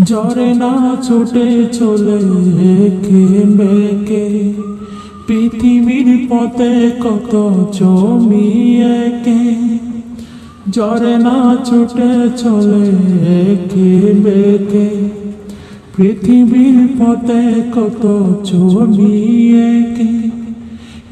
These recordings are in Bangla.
ঝরে না ছুটে চলে পৃথিবীর পথে কত জমিয়ে কে ঝরে না ছুটে চলে পৃথিবীর পথে কত জমিয়ে কে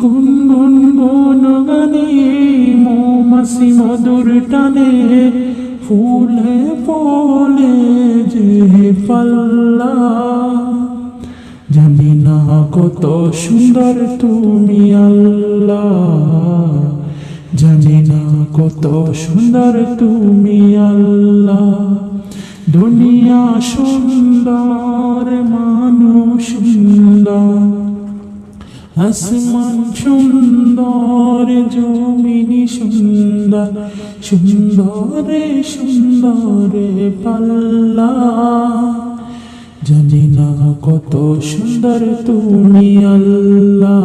গুন গুন গুন গানে মৌমাসি মধুর টানে ফুলে ফলে যে পাল্লা জানি না কত সুন্দর তুমি আল্লাহ। জানি না কত সুন্দর তুমি আল্লাহ। দুনিয়া সুন্দর, মানুষ সুন্দর। আসমান সুন্দর, জমিনি সুন্দর, সুন্দরে সুন্দরে পাল্লা। জানি না কত সুন্দর তুমি আল্লাহ।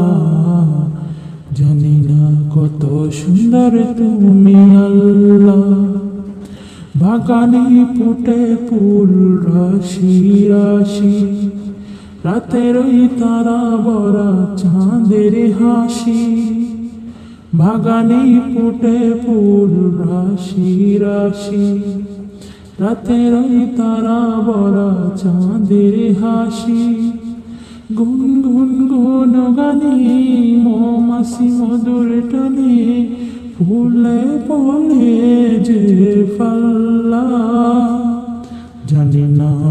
জানি না কত সুন্দর তুমি আল্লাহ। বাগানে ফুটে ফুল, রাশি রাশি। রাতের তারা বরা চাঁদের হাসি, বাগানে ফুটে ফুল রাশি রাশি। রাতের তারা বরা চাঁদের হাসি গুন গুন গুন গানে মৌমাসি মধুর টানে ফুলে পলে